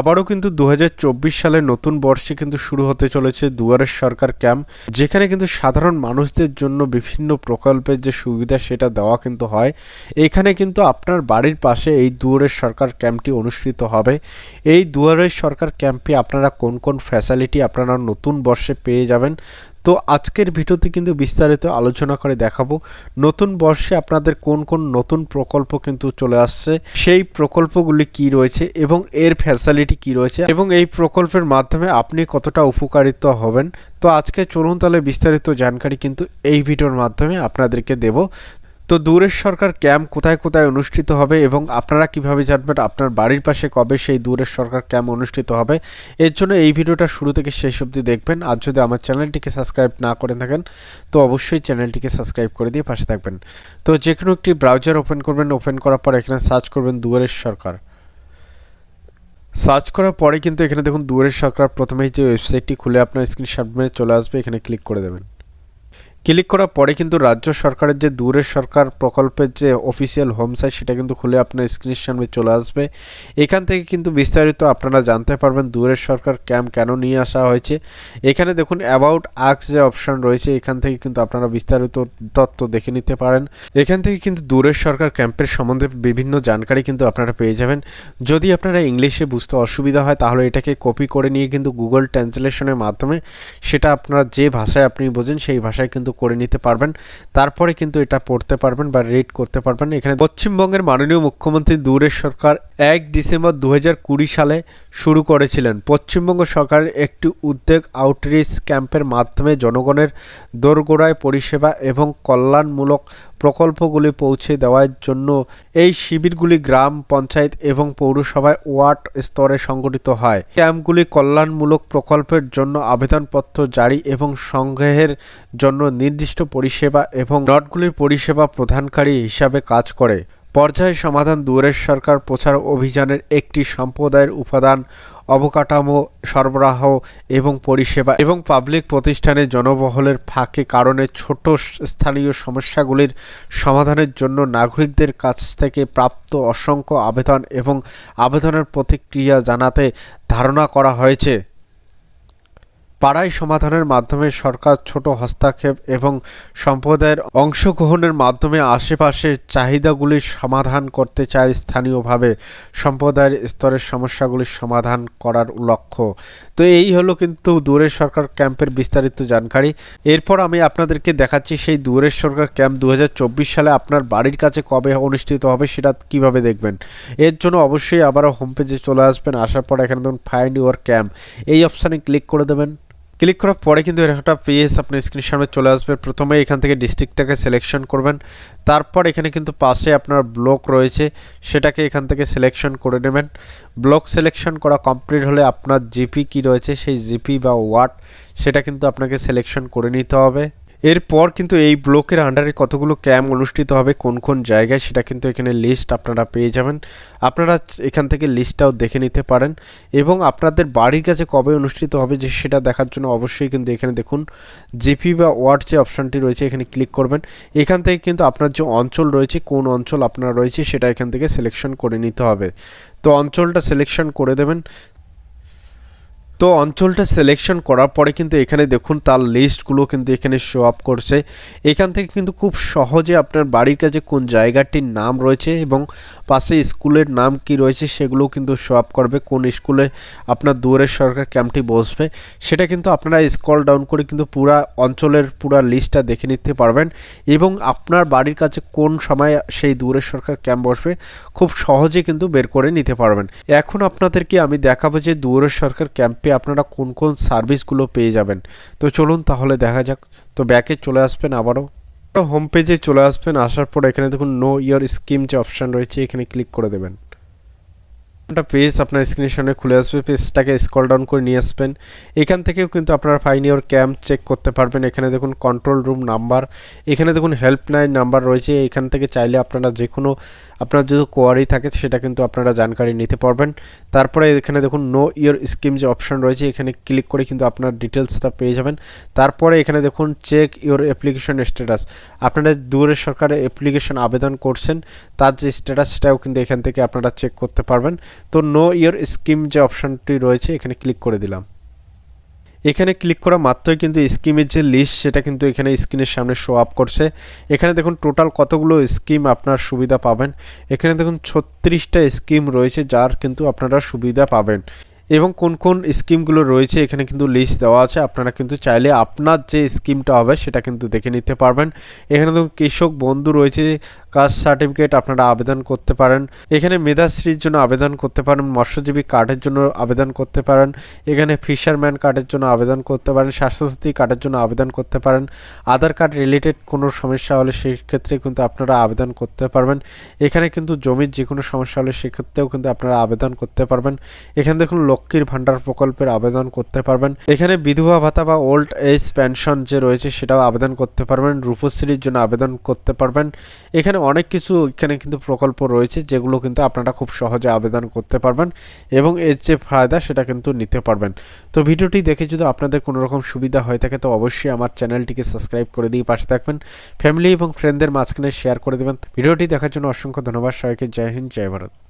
আবারও কিন্তু দু সালের নতুন বর্ষে কিন্তু শুরু হতে চলেছে দুয়ারের সরকার ক্যাম্প, যেখানে কিন্তু সাধারণ মানুষদের জন্য বিভিন্ন প্রকল্পের যে সুবিধা সেটা দেওয়া কিন্তু হয়। এখানে কিন্তু আপনার বাড়ির পাশে এই দুয়ারের সরকার ক্যাম্পটি অনুষ্ঠিত হবে। এই দুয়ারের সরকার ক্যাম্পে আপনারা কোন কোন ফ্যাসিলিটি আপনারা নতুন বর্ষে পেয়ে যাবেন তো আজকের ভিডিওতে কিন্তু বিস্তারিত আলোচনা করে দেখাবো নতুন বর্ষে আপনাদের কোন কোন নতুন প্রকল্প কিন্তু চলে আসছে, সেই প্রকল্পগুলি কি রয়েছে এবং এর ফ্যাসিলিটি কি রয়েছে এবং এই প্রকল্পের মাধ্যমে আপনি কতটা উপকারিত হবেন। তো আজকে চলুন তাহলে বিস্তারিত জানকারি কিন্তু এই ভিডিওর মাধ্যমে আপনাদেরকে দেব। তো দূরের সরকার ক্যাম্প কোথায় কোথায় অনুষ্ঠিত হবে এবং আপনারা কীভাবে জানবেন আপনার বাড়ির পাশে কবে সেই দূরের সরকার ক্যাম্প অনুষ্ঠিত হবে, এর জন্য এই ভিডিওটা শুরু থেকে শেষ অবধি দেখবেন। আর যদি আমার চ্যানেলটিকে সাবস্ক্রাইব না করে থাকেন, তো অবশ্যই চ্যানেলটিকে সাবস্ক্রাইব করে দিয়ে পাশে থাকবেন। তো যে কোনো একটি ব্রাউজার ওপেন করবেন, ওপেন করার পর এখানে সার্চ করবেন দুয়ারের সরকার। সার্চ করার পরে কিন্তু এখানে দেখুন দুয়ারের সরকার প্রথমেই যে ওয়েবসাইটটি খুলে আপনার স্ক্রিন সামনে চলে আসবে, এখানে ক্লিক করে দেবেন। ক্লিক করার পরে কিন্তু রাজ্য সরকারের যে দূরের সরকার প্রকল্পের যে অফিসিয়াল হোম সাইট সেটা কিন্তু খুলে আপনার স্ক্রিনের সামনে চলে আসবে। এখান থেকে কিন্তু বিস্তারিত আপনারা জানতে পারবেন দূরের সরকার ক্যাম্প কেন নিয়ে আসা হয়েছে। এখানে দেখুন অ্যাবাউট আক্স যে অপশান রয়েছে, এখান থেকে কিন্তু আপনারা বিস্তারিত তথ্য দেখে নিতে পারেন। এখান থেকে কিন্তু দূরের সরকার ক্যাম্পের সম্বন্ধে বিভিন্ন জানকারি কিন্তু আপনারা পেয়ে যাবেন। যদি আপনারা ইংলিশে বুঝতে অসুবিধা হয়, তাহলে এটাকে কপি করে নিয়ে কিন্তু গুগল ট্রান্সলেশনের মাধ্যমে সেটা আপনারা যে ভাষায় আপনি বোঝেন, সেই ভাষায় কিন্তু করে নিতে পারবেন। তারপরে কিন্তু এটা পড়তে পারবেন বা রিড করতে পারবেন। এখানে পশ্চিমবঙ্গের মাননীয় মুখ্যমন্ত্রী দূরের সরকার এক ডিসেম্বর দু হাজার কুড়ি সালে শুরু করেছিলেন। পশ্চিমবঙ্গ সরকারের একটি উদ্যোগ আউটরিচ ক্যাম্পের মাধ্যমে জনগণের দোরগোড়ায় পরিষেবা এবং কল্যাণমূলক প্রকল্পগুলি পৌঁছে দেওয়ার জন্য এই শিবিরগুলি গ্রাম পঞ্চায়েত এবং পৌরসভায় ওয়ার্ড স্তরে সংগঠিত হয়। ক্যাম্পগুলি কল্যাণমূলক প্রকল্পের জন্য আবেদনপত্র জারি এবং সংগ্রহের জন্য নির্দিষ্ট পরিষেবা এবং নটগুলির পরিষেবা প্রদানকারী হিসাবে কাজ করে। পর্যায় সমাধান দুয়ারের সরকার প্রচার অভিযানের একটি সম্প্রদায়ের উপাদান, অবকাঠামো সরবরাহ এবং পরিষেবা এবং পাবলিক প্রতিষ্ঠানে জনবহলের ফাঁকে কারণে ছোট স্থানীয় সমস্যাগুলির সমাধানের জন্য নাগরিকদের কাছ থেকে প্রাপ্ত অসংখ্য আবেদন এবং আবেদনের প্রতিক্রিয়া জানাতে ধারণা করা হয়েছে। পাড়ায় সমাধানের মাধ্যমে সরকার ছোট হস্তক্ষেপ এবং সম্প্রদায়ের অংশগ্রহণের মাধ্যমে আশেপাশের চাহিদাগুলি সমাধান করতে চায় স্থানীয়ভাবে। সম্প্রদায়ের স্তরের সমস্যাগুলির সমাধান করার লক্ষ্য। তো এই হলো কিন্তু দূরের সরকার ক্যাম্পের বিস্তারিত জানকারি। এরপর আমি আপনাদেরকে দেখাচ্ছি সেই দূরের সরকার ক্যাম্প দু হাজার চব্বিশ সালে আপনার বাড়ির কাছে কবে অনুষ্ঠিত হবে সেটা কীভাবে দেখবেন। এর জন্য অবশ্যই আবারও হোম পেজে চলে আসবেন। আসার পর এখানে দেখুন ফাইন্ড ইউর ক্যাম্প এই অপশানে ক্লিক করে দেবেন। ক্লিক করার পরে কিন্তু একটা পেজ আপনার স্ক্রিনের সামনে চলে আসবে। প্রথমে এখান থেকে ডিস্ট্রিক্টটাকে সিলেকশন করবেন। তারপর এখানে কিন্তু পাশে আপনার ব্লক রয়েছে, সেটাকে এখান থেকে সিলেকশন করে নেবেন। ব্লক সিলেকশন করা কমপ্লিট হলে আপনার জিপি কি রয়েছে, সেই জিপি বা ওয়াট সেটা কিন্তু আপনাকে সিলেকশন করে নিতে হবে। এরপর কিন্তু এই ব্লকের আন্ডারে কতগুলো ক্যাম্প অনুষ্ঠিত হবে, কোন কোন জায়গায়, সেটা কিন্তু এখানে লিস্ট আপনারা পেয়ে যাবেন। আপনারা এখান থেকে লিস্টটাও দেখে নিতে পারেন। এবং আপনাদের বাড়ির কাছে কবে অনুষ্ঠিত হবে, যে সেটা দেখার জন্য অবশ্যই কিন্তু এখানে দেখুন জিপি বা ওয়ার্ড যে অপশানটি রয়েছে, এখানে ক্লিক করবেন। এখান থেকে কিন্তু আপনার যে অঞ্চল রয়েছে, কোন অঞ্চল আপনার রয়েছে, সেটা এখান থেকে সিলেকশন করে নিতে হবে। তো অঞ্চলটা সিলেকশন করে দেবেন। তো অঞ্চলটা সিলেকশন করার পরে কিন্তু এখানে দেখুন তার লিস্টগুলো কিন্তু এখানে শো আপ করছে। এখান থেকে কিন্তু খুব সহজে আপনার বাড়ির কাছে কোন জায়গাটির নাম রয়েছে এবং পাশে স্কুলের নাম কি রয়েছে সেগুলোও কিন্তু শো আপ করবে। কোন স্কুলে আপনার দুয়ারের সরকার ক্যাম্পটি বসবে, সেটা কিন্তু আপনারা স্কল ডাউন করে কিন্তু পুরা অঞ্চলের পুরা লিস্টটা দেখে নিতে পারবেন এবং আপনার বাড়ির কাছে কোন সময় সেই দুয়ারের সরকার ক্যাম্প বসবে খুব সহজে কিন্তু বের করে নিতে পারবেন। এখন আপনাদেরকে আমি দেখাবো যে দুয়ারের সরকার ক্যাম্পে আপনারা কোন কোন সার্ভিসগুলো পেয়ে যাবেন। তো চলুন তাহলে দেখা যাক। তো ব্যাকে চলে আসবেন আবারও। হোম পেজে চলে আসবেন। আসার পর এখানে দেখুন নো ইয়ার স্কিম যে অপশান রয়েছে, এখানে ক্লিক করে দেবেন। একটা পেজ আপনার স্ক্রিনের সামনে খুলে আসবে পেজটাকে স্কল ডাউন করে নিয়ে আসবেন। এখান থেকেও কিন্তু আপনারা ফাইন ইওর ক্যাম্প চেক করতে পারবেন। এখানে দেখুন কন্ট্রোল রুম নাম্বার এখানে দেখুন হেল্পলাইন নাম্বার রয়েছে। এখান থেকে চাইলে আপনারা যে কোনো আপনার যদি কোয়ারি থাকে সেটা কিন্তু আপনারা জানকারি নিতে পারবেন। তারপরে এখানে দেখুন নো ইয়ার স্কিম যে অপশন রয়েছে, এখানে ক্লিক করে কিন্তু আপনার ডিটেলসটা পেয়ে যাবেন। তারপরে এখানে দেখুন চেক ইওর অ্যাপ্লিকেশন স্ট্যাটাস আপনারা দূরের সরকারে অ্যাপ্লিকেশন আবেদন করছেন, তার যে স্ট্যাটাস সেটাও কিন্তু এখান থেকে আপনারা চেক করতে পারবেন। তো নো ইয়ার স্কিম যে অপশানটি রয়েছে, এখানে ক্লিক করে দিলাম। এখানে ক্লিক করা মাত্রই কিন্তু স্কিমের যে লিস্ট সেটা কিন্তু এখানে স্ক্রিনের সামনে শো আপ করছে। এখানে দেখুন টোটাল কতগুলো স্কিম আপনার সুবিধা পাবেন। এখানে দেখুন ছত্রিশটা স্কিম রয়েছে, যার কিন্তু আপনারা সুবিধা পাবেন। এবং কোন কোন স্কিমগুলো রয়েছে, এখানে কিন্তু লিস্ট দেওয়া আছে। আপনারা কিন্তু চাইলে আপনার যে স্কিমটা হবে, সেটা কিন্তু দেখে নিতে পারবেন। এখানে দেখুন, কৃষক বন্ধু রয়েছে, কাস্ট সার্টিফিকেট আপনারা আবেদন করতে পারেন। এখানে মেধাশ্রীর জন্য আবেদন করতে পারেন, মৎস্যজীবী কার্ডের জন্য আবেদন করতে পারেন। এখানে ফিশারম্যান কার্ডের জন্য আবেদন করতে পারেন, স্বাস্থ্যসাথী কার্ডের জন্য আবেদন করতে পারেন। আধার কার্ড রিলেটেড কোনো সমস্যা হলে সেক্ষেত্রে কিন্তু আপনারা আবেদন করতে পারবেন। এখানে কিন্তু জমির যে কোনো সমস্যা হলে সেক্ষেত্রেও কিন্তু আপনারা আবেদন করতে পারবেন। এখানে দেখুন লক্ষ্মীর ভাণ্ডার প্রকল্পের আবেদন করতে পারবেন। এখানে বিধবা ভাতা বা ওল্ড এজ পেনশন যে রয়েছে, সেটাও আবেদন করতে পারবেন। রূপশ্রীর জন্য আবেদন করতে পারবেন। এখানে অনেক কিছু এখানে কিন্তু প্রকল্প রয়েছে, যেগুলো কিন্তু আপনারা খুব সহজে আবেদন করতে পারবেন এবং এর যে ফায়দা, সেটা কিন্তু নিতে পারবেন। তো ভিডিওটি দেখে যদি আপনাদের কোনো রকম সুবিধা হয়ে থাকে, তো অবশ্যই আমার চ্যানেলটিকে সাবস্ক্রাইব করে দিয়ে পাশে থাকবেন। ফ্যামিলি এবং ফ্রেন্ডদের মাঝখানে শেয়ার করে দেবেন। ভিডিওটি দেখার জন্য অসংখ্য ধন্যবাদ। সবাইকে জয় হিন্দ, জয় ভারত।